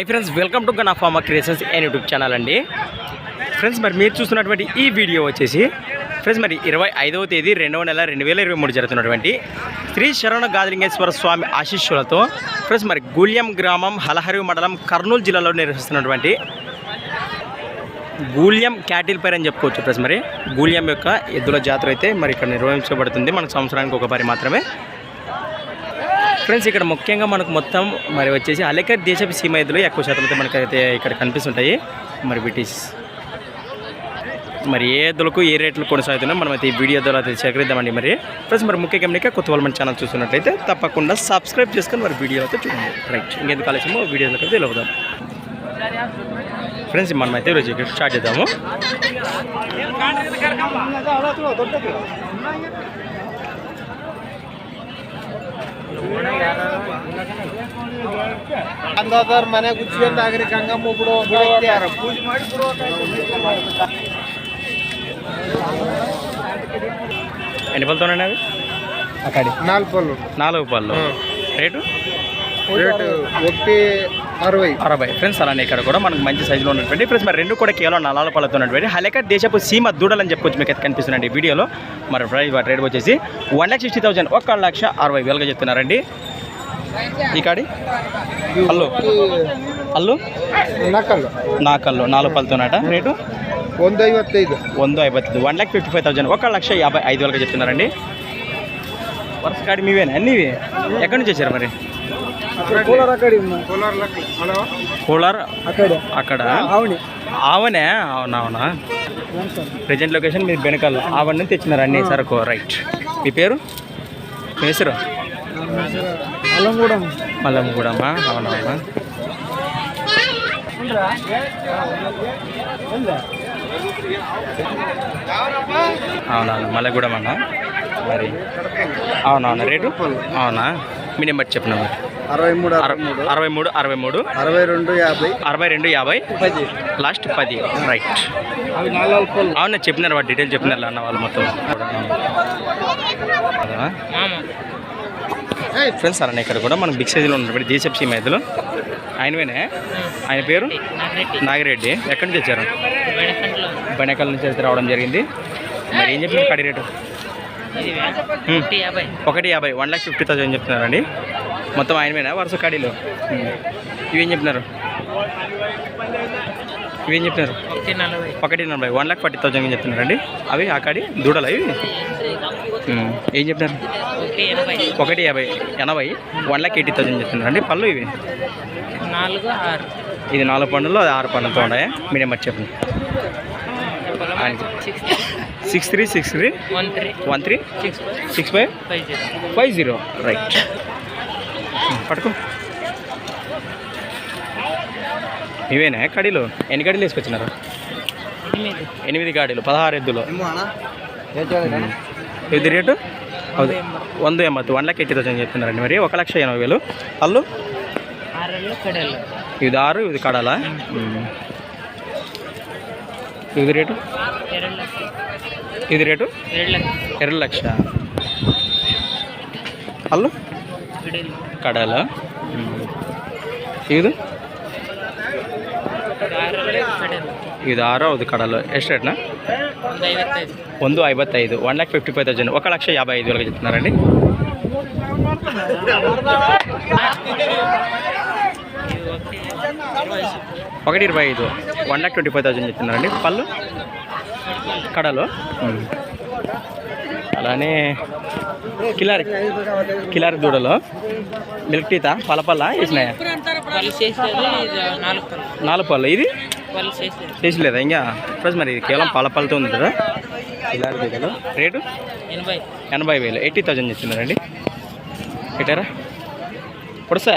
Hi friends welcome to Gana pharma creations and YouTube channel అండి. Friends మరి మీరు చూస్తున్నటువంటి ఈ వీడియో వచ్చేసి ఫ్రెండ్స్ మరి ఇరవై ఐదవ తేదీ రెండవ నెల రెండు వేల ఇరవై మూడు జరుగుతున్నటువంటి శ్రీ శరణ గాదిలింగేశ్వర స్వామి ఆశీస్సులతో ఫ్రెండ్స్ మరి గూళ్యం గ్రామం హలహరి మండలం కర్నూలు జిల్లాలో నిర్వహిస్తున్నటువంటి గూళ్యం క్యాటిల్ పైర్ అని చెప్పుకోవచ్చు ఫ్రెండ్స్ మరి. గూళ్యం యొక్క ఎద్దుల జాతర అయితే మరి ఇక్కడ నిర్వహించబడుతుంది. మన సంవత్సరానికి ఒకసారి మాత్రమే. ఫ్రెండ్స్ ఇక్కడ ముఖ్యంగా మనకు మొత్తం మరి వచ్చేసి అలెకర్ దేశపు సీమ ఎద్దులు ఎక్కువ శాతం అయితే మనకైతే ఇక్కడ కనిపిస్తుంటాయి. మరి బ్రిటిష్ మరి ఏ ఎద్దులకు ఏ రేట్లు కొనసాగుతున్నాయో మనం అయితే ఈ వీడియో ద్వారా అయితే సేకరిద్దామండి మరి. ఫ్రెండ్స్ మరి ముఖ్య గమనిక కొత్త వాళ్ళు మన ఛానల్ చూస్తున్నట్లయితే తప్పకుండా సబ్స్క్రైబ్ చేసుకొని మరి వీడియో అయితే చూడండి. రైట్ ఇంకెందుకు ఆలస్యమో వీడియోలోకి అయితే వెళ్ళవుదాం ఫ్రెండ్స్ మనమైతే ఈరోజు ఇక్కడ స్టార్ట్ చేద్దాము. ಅಂದಾಜರ್ ಮನೆ ಕುಚ್ಚಿಗೆ ನಾಗರಿಕಂಗ ಮುಗ್ಡು ಪೂಜೆ ಮಾಡಿ ఎన్ని పళ్ళతోనండి అవి అక్కడి నాలుగు పళ్ళు నాలుగు పళ్ళు రేటు రేటు ఒకటి అరవై అరవై ఫ్రెండ్స్ అలానే ఇక్కడ కూడా మనకు మంచి సైజులో ఉన్నటువంటి ఫ్రెండ్స్ మరి రెండు కూడా కేవలం నలాల పళ్ళతో ఉన్నటువంటి హలెకట్ దేశపు సీమ దూడలు అని చెప్పుకోవచ్చు మీకు అయితే కనిపిస్తుందండి ఈ వీడియోలో మరి ప్రైస్ వాటి రేట్ వచ్చేసి వన్ ల్యాక్ సిక్స్టీ థౌసండ్ ఒక లక్ష అరవై వేలుగా చెప్తున్నారండి ఈ కాడి అల్లు అల్లు ನಕಲ್ಲು నాకల్లు నాలుగు పళ్ళతోనట రేటు ಒಂದು ಐವತ್ತೈದು వంద ఐబత్తు one lakh fifty five thousand ఒక లక్ష యాభై ఐదు వేలుగా చెప్తున్నారండి వరుస కాడి మీవేనా అన్నీవి ఎక్కడి నుంచి వచ్చారు మరి కూలర్ అక్కడ ఆవనే. అవునవునా ప్రజెంట్ లొకేషన్ మీరు వెనకాల. ఆవన్నీ తెచ్చినారు అన్నీ సరకు. రైట్ మీ పేరు? మేసరు మలంగూడెం మలంగూడమా అవునవునా అవునవును మలగూడెం అన్నా మరి. అవునవునా రేటు? అవునా? మీ నెంబర్ చెప్పిన? అరవై మూడు అర- అరవై మూడు. అరవై మూడు అరవై రెండు యాభై. అరవై రెండు యాభై. పది. లాస్ట్ పది. రైట్ అవునా చెప్పినారు వాటి డీటెయిల్ చెప్పినారు అన్న వాళ్ళు మొత్తం? ఫ్రెండ్స్ అలానే ఇక్కడ కూడా మనకు బిగ్ సైజులో ఉన్నటువంటి దేశప్ సీమ ఎద్దులు ఆయనవేనే? ఆయన పేరు? నాగిరెడ్డి. ఎక్కడి నుంచి వచ్చారు? బెనకల్ నుంచి అయితే రావడం జరిగింది. మరి ఏం చెప్పినారు కడి రేటు. ఒకటి యాభై వన్ ల్యాక్ ఫిఫ్టీ థౌసండ్ చెప్తున్నారండి. మొత్తం ఆయనవేనా వరుస కడీలు. ఇవేం చెప్పినారు ఇవేం చెప్పినారు ఒకటి నలభై. వన్ ల్యాక్ ఫార్టీ థౌసండ్ చెప్తున్నారండి. అవి ఆ కాడి దూడలు అవి. ఏం చెప్పినారు ఒకటి యాభై. ఎనభై వన్ ల్యాక్ ఎయిటీ థౌసండ్ చెప్తున్నారండి. పళ్ళు ఇవి? నాలుగు ఆరు. ఇది నాలుగు పన్నులు అది ఆరు పన్నులతో ఉన్నాయి? మీ నెంబర్ చెప్పండి. Six three six three? One three. One three? Six five. Five? Zero. Five zero. Right. పట్టుకో. ఇవేనా? కడీలు? ఎన్ని కడీలు వేసుకొచ్చినారు ఎనిమిది. గాడీలు పదహారు ఎద్దులు. ఇది రేటు? అవుతుంది వంద ఎంబత్తు. వన్ లాక్ ఎయిటీ థౌసండ్ చెప్తున్నారండి మరి. ఒక లక్ష ఎనభై వేలు. అల్లు? ఇది ఆరు ఇది కడాలా? ఇది రేటు? ఇది రేటు? రెండు లక్ష అల్లు? కడల. ఇది ఇది ಆರೋದು కడలు. ಎಷ್ಟು ರೇಟ್ನಾ ಒಂದು ಐವತ್ತೈದು one lakh fifty five thousand. ఒక లక్ష యాభై ఐదు వేలకు చెప్తున్నారండి. ఒకటి ఇరవై ఐదు. One lakh twenty five thousand చెప్తున్నారండి. పళ్ళు? కడలు. అలానే కిలారి కిలారి దూడలు. మిల్క్ టీత పలపల్ల వేసినాయా? నాలుగు పళ్ళు. ఇది? చేసలేదా? ఇంకా ఫ్రెస్ మరి ఇది కేవలం పలపల్లతో ఉంది కదా. కిలారి దూడలు. రేటు? ఎనభై. వేలు. ఎయిటీ థౌజండ్ చెప్తున్నారండి పెట్టారా? పొడసా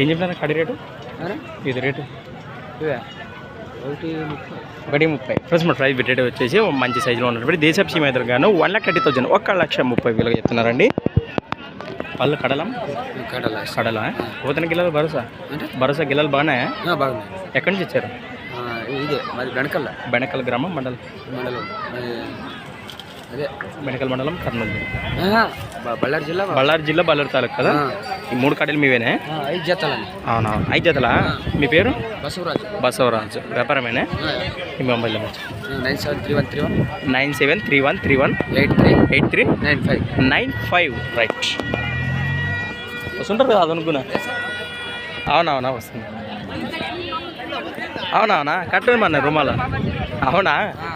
ఏం చెప్పినారు కడి రేటు? ఇది రేటు? ఒకటి ముప్పై. ఒకటి ముప్పై. ఫ్రెండ్స్ మన ప్రైస్ రేట్ వచ్చేసి మంచి సైజులో ఉన్నటువంటి దేశపు సీమ గాను వన్ లాక్ థర్టీ థౌసండ్ ఒక లక్ష ముప్పై వేలుగా చెప్తున్నారండి. పళ్ళు కడలం కడల కడల పోతన గిల్లలు భరోసా అంటే భరోసా గిల్లలు బాగానే బాగుంది ఎక్కడి నుంచి వచ్చారు ఇదే మరి వెనకల్ల బెనకల్ గ్రామం మండలం మండలం అదే బెనకల్ మండలం కర్నూలు బళ్ళారి జిల్లా బళ్ళారి జిల్లా బళ్ళారి తాలూకు కదా ఈ మూడు కడలు మీవేనే ఐదు జతలని అవునా ఐదు జతలా మీ పేరు బసవరాజు బసవరాజు వ్యాపారమేనే మీ mobile number nine seven three one three one nine seven three one three one eight three eight three nine five nine five right వస్తుంటారు కదా అది అనుకున్నా. అవునవునా వస్తుంది. అవునవునా? కట్టమన్నా రుమాల. అవునా?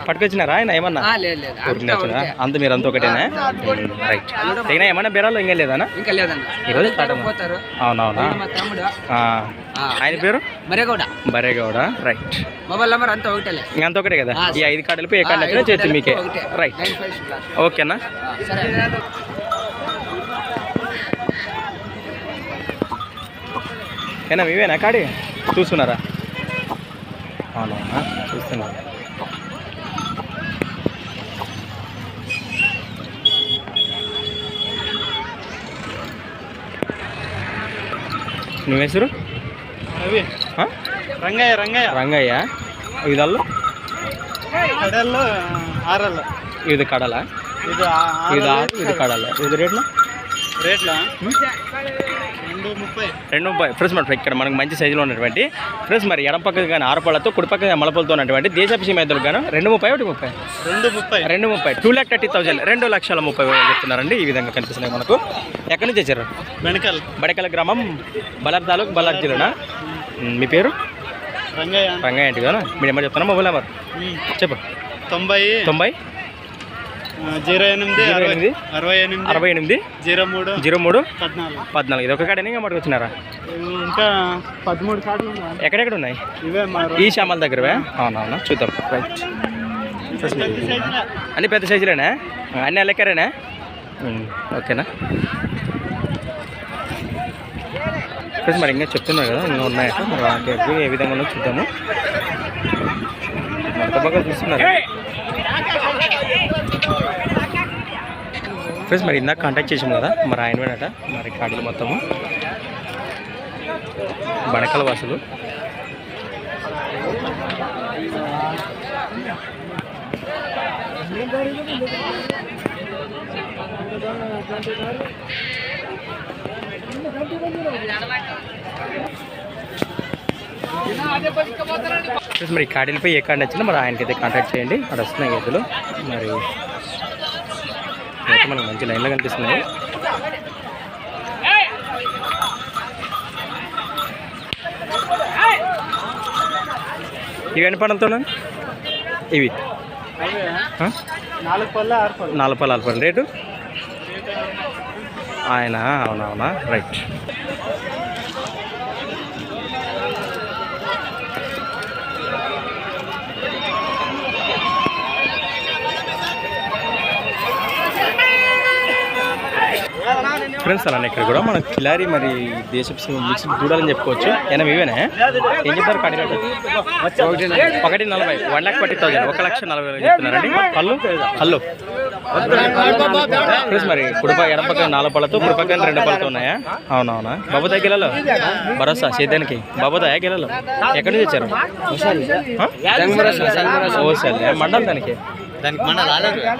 పట్టుకొచ్చినారా ఆయన? ఏమన్నా? లేదు లేదు. ఊరికినే? అంత మీరు అంత ఒకటేనా రైట్ తగిన ఏమన్నా బెరాలు ఇంకా లేదనా? ఇంకా లేదన్న. ఈరోజు అవునవునా? మా తమ్ముడు. ఆ, ఆయన పేరు? మరే కూడా బరేగౌడ రైట్ మొబైల్ నెంబర్ అంతా ఒకటేలే. ఇంకా అంత ఒకటే కదా? ఈ ఐదు కార్డులపై ఏ కార్డు నచ్చినా చేతి మీకే. రైట్ ఓకేనా? ఏనా ఇవేనా కాడి? చూస్తున్నారా? అవునా? చూస్తున్నారు నువ్వు రంగయ్య రంగయ్య. రంగయ్య. ఇదల్లు? కడల్లో ఆరల్ ఇది కడల? ఇది ఇది కడల? ఇది రేట్లా? రేట్లా? రెండు ముప్పై. రెండు ముప్పై. ఫ్రెండ్స్ మరి ఇక్కడ మనకు మంచి సైజులో ఉన్నటువంటి ఫ్రెండ్స్ మరి ఎడం పక్కకు కానీ ఆరు పళ్ళతో కుడి పక్కన మలపలతో ఉన్నటువంటి దేశపిసి మేతలు గాను రెండు ముప్పై ఒకటి ముప్పై? రెండు ముప్పై. రెండు ముప్పై. టూ ల్యాక్ థర్టీ థౌసండ్ రెండు లక్షల ముప్పై వేలు చెప్తున్నారండి. ఈ విధంగా కనిపిస్తున్నాయి మనకు. ఎక్కడి నుంచి వచ్చారు? వెనకల్ బడకల గ్రామం బలార్ తాలూకు బలార్ జిల్లానా? మీ పేరు? రంగయ్య. రంగయ్య ఏంటి కదా మీ నెంబర్ చెప్తాను మొబైల్ నెంబర్? చెప్పు. తొంభై. తొంభై? జీరో ఎనిమిది అరవై ఎనిమిది అరవై ఎనిమిది అరవై ఎనిమిది జీరో మూడు జీరో మూడు పద్నాలుగు. పద్నాలుగు. ఇది ఒక కాడని ఇంకా ఇంకా పదమూడు ఉన్నాయి. ఎక్కడెక్కడ ఉన్నాయి? ఇవే ఈ శ్యామల దగ్గరవే? అవునవునా చూద్దాం. రైట్ అన్ని పెద్ద సైజులేనా? అన్ని లెక్కరేనా ఉమ్, ఓకేనా? ఫ్రెండ్స్ మరి ఇంకా చెప్తున్నారు కదా ఇంకా ఉన్నాయట మరి ఏ విధంగా ఉన్నదో చూద్దాము. మరొక బాగా చూస్తున్నారు? ఫ్రెండ్స్ మరి ఇందాక కాంటాక్ట్ చేసాం కదా మరి ఆయన వేడట మరి కాడలు మొత్తము. బణకల వాసులు. మరి కాడీలపై ఏ కార్డు నచ్చినా మరి ఆయనకైతే కాంటాక్ట్ చేయండి. అక్కడ వస్తున్నాయి గదులు. మరి అయితే మనకు మంచి లైన్లో కనిపిస్తున్నాయి ఇవి ఎన్ని పనులతో ఇవి. నాలుగు పళ్ళ ఆరు పళ్ళు. నాలుగు పళ్ళు నాలుగు పళ్ళు. రేటు? ఆయన అవునవునా రైట్. డిఫరెన్స్ అలానే ఇక్కడ కూడా. మనం కిలారి మరి దేశపు మిక్స్ చూడాలని చెప్పుకోవచ్చు. ఏనా ఇవేనా ఏం చెప్తారు కడి ఒకటి నలభై వన్ ల్యాక్ ఫార్టీ థౌసండ్ ఒక లక్ష నలభై వేలు చెప్తున్నారండి. కళ్ళు హలో ఫ్రెండ్స్ మరి కుడిపక్క ఎడపక్క నాలుగు పళ్ళతో కుడిపక్కన రెండు పళ్ళతో ఉన్నాయా? అవునవునా? బాబుదా గిలలో? భరోసా సేద్యానికి బాబుదా గిలలో? ఎక్కడి నుంచి వచ్చారు? ఓ మండలం దానికి.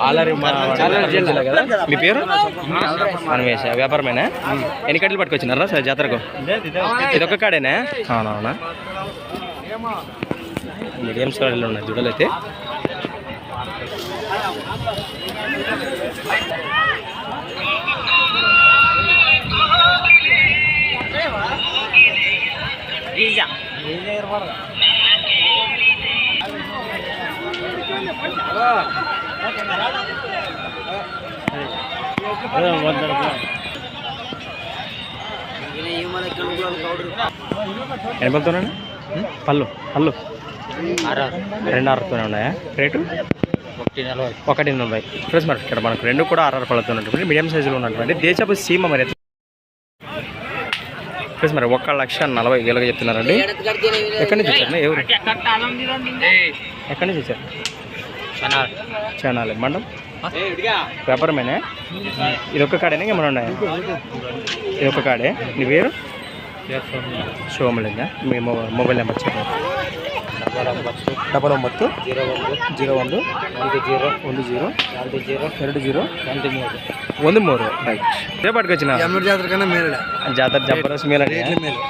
ఆలరి జిల్లా. కదా? మీ పేరు? మనమేష వ్యాపారమేనా? ఎన్ని కట్టెలు పట్టుకొచ్చినారా సార్ జాతరకు? ఇదొక కాడేనా? అవునవునా. మీడియం స్టార్లు ఉన్నాయి దుడలైతే ఈజా ఎనభైతోనే పళ్ళు పళ్ళు రెండు ఆరుతోనే ఉన్నాయా? రేటు? ఒకటి నలభై. ఒకటి నలభై. ఫ్రెండ్స్ మరి ఇక్కడ మనకు రెండు కూడా ఆర్ఆర్ పళ్ళతో ఉన్నటువంటి మీడియం సైజులో ఉన్నటువంటి దేశపు సీమ మరి ఫ్రెండ్స్ మరి ఒక లక్ష నలభై వేలుగా చెప్తున్నారండి. ఎక్కడి నుంచి వచ్చారు? ఎవరు? ఎక్కడి నుంచి వచ్చారు? చానాలి మండం వ్యాపారమేనా ఇది ఒక్క కాడేనా ఏమైనా ఉన్నాయా ఇది ఒక్క కాడే నీ పేరు శివమలింగ మీ మొబైల్ మొబైల్ నెంబర్ చెప్పండి ಡಬಲ್ ಒಂಬತ್ತು జీరో ಒಂದು ಜೀರೋ ಒಂದು ಒಂದು జీరో ಒಂದು ಜೀರೋ రెండు జీరో ಎರಡು ಜೀರೋ ಒಂದು మూడు ಒಂದು ಮೂರು రైట్ ఇదే పట్టుకొచ్చిన ఎమ్మడి జాతర కన్నా మేలే జాతర జబర్దస్త్ మేలండి మేలు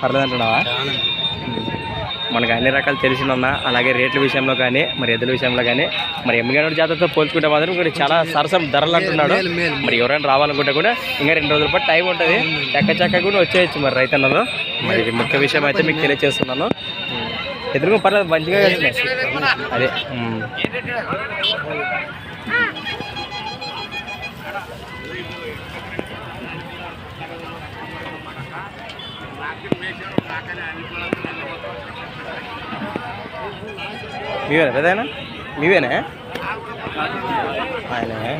పర్లేదు అంటున్నావా మనకు అన్ని రకాలు తెలిసినన్నా అలాగే రేట్ల విషయంలో కానీ మరి ఎద్దుల విషయంలో కానీ మరి ఎమ్మిగనూరు జాతరతో పోల్చుకుంటే మాత్రం ఇక్కడ చాలా సరసం ధరలు అంటున్నాడు. మరి ఎవరైనా రావాలనుకుంటే కూడా ఇంకా రెండు రోజుల పాటు టైం ఉంటుంది. చక్క చక్క కూడా వచ్చేయచ్చు మరి రైతన్నలో. మరి ముఖ్య విషయం అయితే మీకు తెలియజేస్తున్నాను ఎదురుగా పర్లేదు మంచిగా అదే మీవేనా? పెదైనా మీవేనా? ఆయన. ఆయనే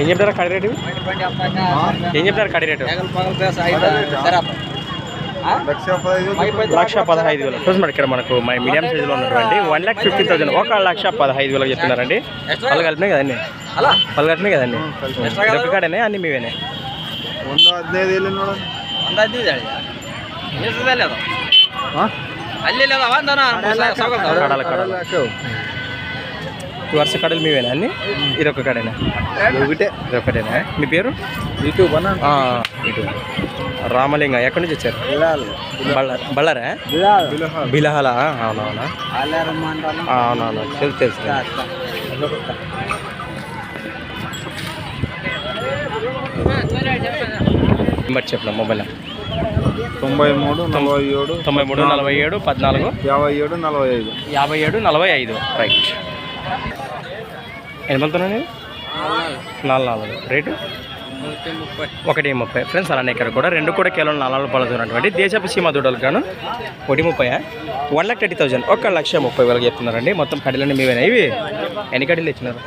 ఏం చెప్తారా కడి రేటు ఏం చెప్తారు కడి రేటు లక్ష పదహైదు వేలు. చూసిమాట ఇక్కడ మనకు మై మీడియం సైజులో ఉన్నటువంటి వన్ ల్యాక్ ఫిఫ్టీ థౌసండ్ ఒక లక్ష పదహైదు వేలకు చెప్తున్నారండి. పలు కలిపినాయి కదండి? పలు కలిపినాయి కదండి? డబ్బు కాడనే అన్ని మీవేనే. కడాలి వరుస కడలు మీవేనా అన్ని? ఇది ఒక కడేనా? ఒకటే ఒకటేనా మీ పేరు? యూట్యూబ్ అన్న యూట్యూబ్ రామలింగ. ఎక్కడి నుంచి వచ్చారు? బళ్ళ బళ్ళారా? బిలహల. అవునవునా? అవునవును. తెలుసు తెలుసు నెంబర్ చెప్పిన మొబైల్? తొంభై మూడు నలభై ఏడు తొంభై మూడు నలభై ఏడు పద్నాలుగు. యాభై ఏడు నలభై ఐదు. యాభై ఏడు నలభై ఐదు. రైట్. ఎన్ని మంది నాలుగు నాలుగు. రేటు? ఒకటి ముప్పై. ఫ్రెండ్స్ అలానే ఇక్కడ కూడా రెండు కూడా కేవలం నాలుగు పడుతున్నటువంటి దేశపు సీమ దూడలు గాను ఒకటి ముప్పై వన్ లాక్ థర్టీ థౌసండ్ ఒక లక్ష ముప్పై వేలకు చెప్తున్నారండి. మొత్తం కడీలన్నీ మీవేనా ఇవి? ఎన్ని కడీలు ఇచ్చినారు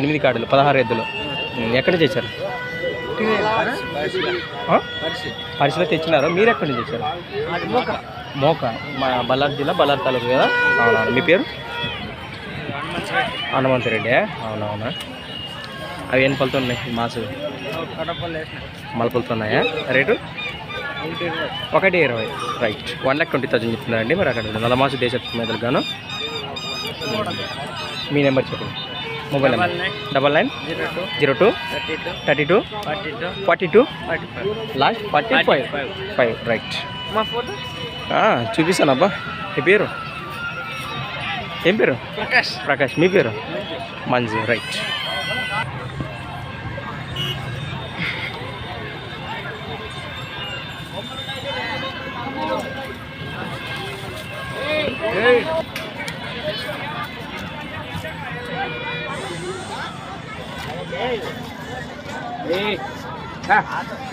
ఎనిమిది కాడీలు పదహారు ఎద్దులు. ఎక్కడ చేశారు నుంచి ఇచ్చారు పరిస్థితి తెచ్చినారు? మీరు ఎక్కడి నుంచి ఇచ్చారు మోక. మా బల్లార్ జిల్లా బల్లార్ తాలూకు కదా? అవునవును మీ పేరు? హనుమంతరెడ్డి అవునవునా అవి ఎన్ని పలుతున్నాయి? మాసు. మలపలుతున్నాయా రేటు? ఒకటి ఇరవై. Right. One lakh twenty thousand చెప్తున్నారండి. మరి అక్కడ నలమాసు దేశ మీదలు గాను మీ నెంబర్ చెప్పండి. Mobile number. Double nine. Zero two. Thirty two. Forty two. Last forty five. Five. Right. చూపిస్తాను అబ్బా. మీ పేరు? ఏం పేరు? ప్రకాష్. ప్రకాష్. మీ పేరు? మంజు. రైట్.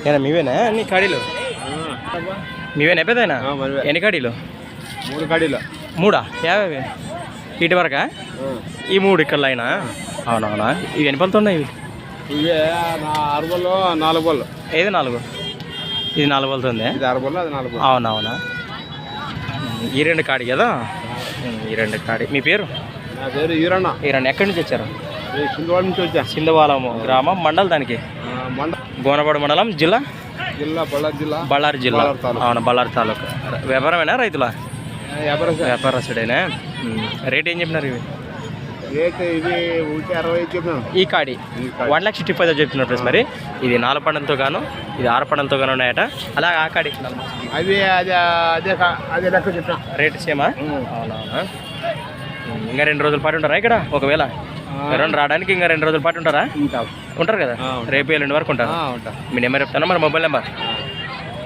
ఏనా మీవేనా? అన్ని కాడీలు? మీవేనా పెద్దనా ఎన్ని కాడీలు? మూడు కడీలు. మూడా? యాభై ఇటు వరకా? ఈ మూడు ఇక్కడ అయినా అవునవునా? ఇవి ఎన్ని పళ్ళతో ఉన్నాయి ఇవి? ఇవే నా అరవలో నాలుగు బళ్ళు. ఏది నాలుగు? ఇది నాలుగు పళ్ళతో ఉంది ఇది అరవలో అది నాలుగు అవునవునా? ఈ రెండు కాడి కదా? ఈ రెండు కాడి. మీ పేరు? నా పేరు ఈరన్న. ఈ రెండు ఎక్కడి నుంచి వచ్చారు? సింధువాడ నుంచి వచ్చా? సింధవాలము గ్రామం మండల్ దానికి? మండ గోనపాడు మండలం జిల్లా? జిల్లా బళ్ళారి జిల్లా. బళ్ళారి జిల్లా. అవును బళ్ళారి తాలూకా. వ్యాపారమేనా రైతులా? వ్యాపారస్తుడేనా. రేట్ ఏం చెప్పినారు ఇవి? ఈ కాడి. వన్ ల్యాక్ సిక్స్టీ ఫైవ్ చెప్తున్నారు ప్లస్ మరి. ఇది నాలుగు పండంతో గాను ఇది ఆరు పండంతో గాను ఉన్నాయట. అలా ఆ కాడి. అది అదే అదే అదే లెక్క రేట్ సేమా? అవునవునా ఇంకా రెండు రోజుల పాటు ఉంటారా ఇక్కడ? ఒకవేళ? ఎవరైనా రావడానికి ఇంకా రెండు రోజుల పాటు ఉంటారా? ఉంటా. ఉంటారు కదా. రేపు ఎల్లుండి వరకు ఉంటారు. ఉంటా. మీ నెంబర్ చెప్తానా మరి మొబైల్ నెంబర్?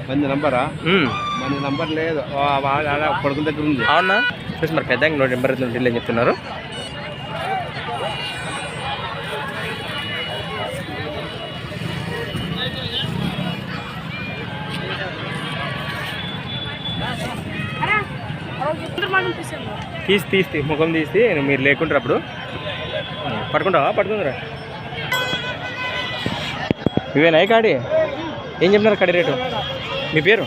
మంది నంబరా? మన నంబర్ లేదు. ఆ, వాళ్ళ ఆడ కొడుకు దగ్గర ఉంది. అవునా? ప్లస్ మరి పెద్ద నోట్ నెంబర్ డీల్ అని చెప్తున్నారు? తీసి తీసి తీ, ముఖం తీసి మీరు లేకుంటారు అప్పుడు. పట్టుకుంటావా పట్టుకుందిరా ఇవేనా ఈ కాడి? ఏం చెప్పినారు కాడి రేటు? మీ పేరు?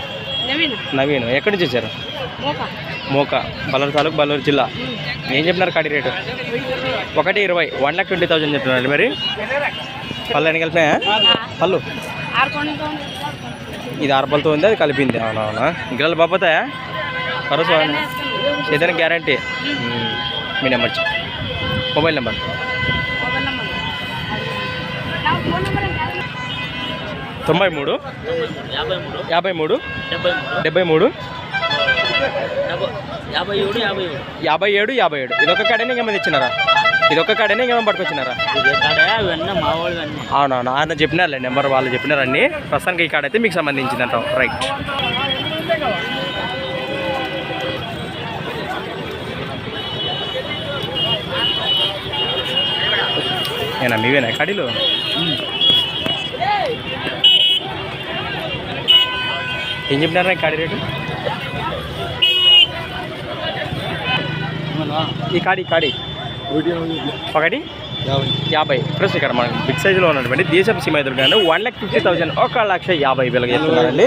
నవీన్. ఎక్కడి నుంచి వచ్చారు? మోక. బల్లూరు తాలూకు బల్లూరు జిల్లా. ఏం చెప్పినారు కాడి రేటు? ఒకటి ఇరవై. వన్ లాక్ ట్వంటీ థౌసండ్ చెప్తున్నారండి మరి. పళ్ళు ఎన్ని కలిపినాయా? పళ్ళు. ఇది ఆరు పళ్ళతో ఉంది అది కలిపింది. అవునవునా? గిల్లలు బాపోతాయా పరసు ఏదైనా గ్యారంటీ. మీ number. Mobile number mobile number నా ఫోన్ నెంబర్ కాదు తొంభై మూడు? యాభై మూడు? మూడు డెబ్బై మూడు? యాభై ఏడు యాభై ఏడు. ఇదొక కాడనే ఇంకేమైనా తెచ్చినారా? ఇదొక కాడనే ఇంకేమైనా పట్టుకొచ్చినారా? ఇది అవునవును ఆయన చెప్పినారులే నెంబర్ వాళ్ళు చెప్పినారండి ప్రస్తుతానికి ఈ కాడ అయితే మీకు సంబంధించింది రైట్. ఏనా? మీవేనా కడీలు ఏం చెప్పినారా కాడి రేటు? ఈ కాడి కాడి ఒకటి? యాభై. ప్లస్ ఇక్కడ మనకి బిగ్ సైజులో ఉన్నటువంటి దేశపు సీమ ఎదురుగానే వన్ ల్యాక్ ఫిఫ్టీ థౌసండ్ ఒక లక్ష యాభై వేలకు చెప్తున్నారండి.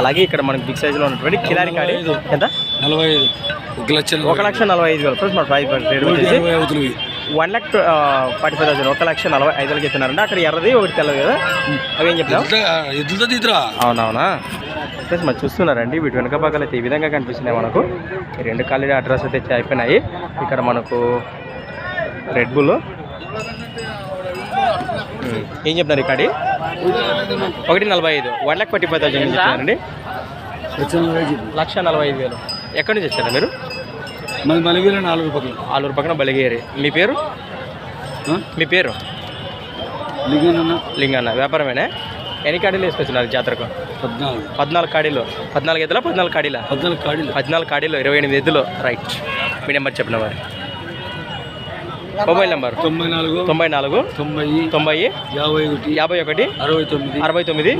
అలాగే ఇక్కడ మనకి బిగ్ సైజులో ఉన్నటువంటి కిలారి కాడి ఎంత? నలభై ఐదు. ఒక లక్ష నలభై ఐదు వేలు. ప్లస్ మన ప్రైస్ రేట్ వచ్చేసి one lakh forty five thousand ఒక లక్ష నలభై ఐదు వేలకు చెప్తున్నారండి అక్కడ ఎర్రది ఒకటి తెల్లది కదా? అవి ఏం చెప్తాం అవునవునా? ప్లస్ మరి చూస్తున్నారండి. వీటి వెనక భాగాలు అయితే ఈ విధంగా కనిపిస్తున్నాయి మనకు. రెండు ఖాళీ అడ్రస్ అయితే అయిపోయినాయి. ఇక్కడ మనకు రెడ్ బుల్ ఏం చెప్తున్నారు ఇక్కడ? ఒకటి నలభై ఐదు. One lakh forty five thousand చెప్తున్నారండి లక్ష నలభై ఐదు వేలు. ఎక్కడి నుంచి వచ్చారా మీరు? మన బలివేల నాలుగు పక్కల ఆలూరు పక్కన బలిగేరి. మీ పేరు? మీ పేరు? లింగన్న లింగన్న. వ్యాపారమేనా? ఎన్ని కాడీలు వేసుకొచ్చినారు జాతరకు? పద్నాలుగు. పద్నాలుగు కాడీలు. పద్నాలుగు ఎద్దులా పద్నాలుగు కాడీలా? పద్నాలుగు కాడీలు. పద్నాలుగు కాడీలు ఇరవై ఎనిమిది ఎద్దులు. రైట్. మీ నెంబర్ చెప్పిన మరి. Mobile number? తొంభై నాలుగు తొంభై నాలుగు తొంభై తొంభై యాభై ఒకటి యాభై ఒకటి అరవై తొమ్మిది అరవై తొమ్మిది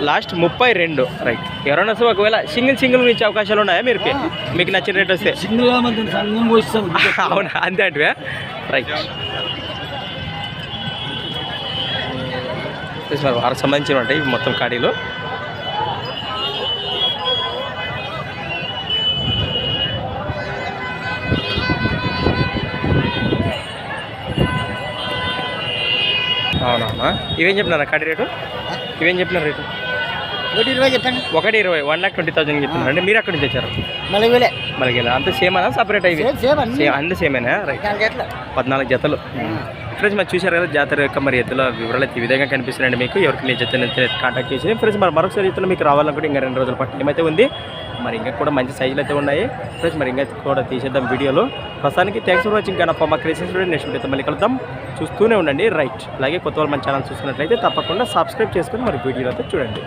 లాస్ట్ ముప్పై రెండు. రైట్ ఎవరైనా వస్తే ఒకవేళ సింగిల్ సింగిల్ ఇచ్చే అవకాశాలు ఉన్నాయా మీరు? మీకు నచ్చిన రేట్ వస్తే. సింగిల్ అవునా? అంతే అంటే రైట్ సార్ వారికి సంబంధించిన ఉంటాయి ఇవి మొత్తం కాడీలు అవునవునా ఇవేం చెప్పినారా కాడి రేటు? ఇవేం చెప్పినారు రేటు? ఒకటి ఇరవై చెప్పండి. ఒకటి ఇరవై వన్ లాక్ ట్వంటీ థౌసండ్ చెప్తున్నారండి మీరు అక్కడి నుంచి వచ్చారు. మనకి ఇలా అంత సేమనా? సపరేట్ అయ్యి అన్ని. అన్ని సేమేనా? రైట్ పద్నాలుగు జతలు. ఫ్రెండ్స్ మరి చూశారు కదా జాతర యొక్క మరి ఎద్దుల వివరాలు అయితే ఈ విధంగా కనిపిస్తున్నాయండి మీకు. ఎవరికి నేను జత కాంటాక్ట్ చేసి ఫ్రెండ్స్ మరి మరొకసారి ఎత్తులో మీకు రావాలనుకుంటే ఇంకా రెండు రోజుల పాటు ఏమైతే ఉంది. మరి ఇంకా కూడా మంచి సైజులు అయితే ఉన్నాయి. ఫ్రెండ్స్ మరి ఇంకా కూడా తీసేద్దాం వీడియోలో. ప్రస్తుతానికి థ్యాంక్స్ ఫర్ వాచింగ్ కానీ మా క్రియేషన్స్ నెక్స్ట్ వీడియోతో మళ్ళీ కలుద్దాం. చూస్తూనే ఉండండి. రైట్ అలాగే కొత్త వాళ్ళు మన ఛానల్ చూస్తున్నట్లయితే తప్పకుండా సబ్స్క్రైబ్ చేసుకొని మరి వీడియోలో అయితే చూడండి.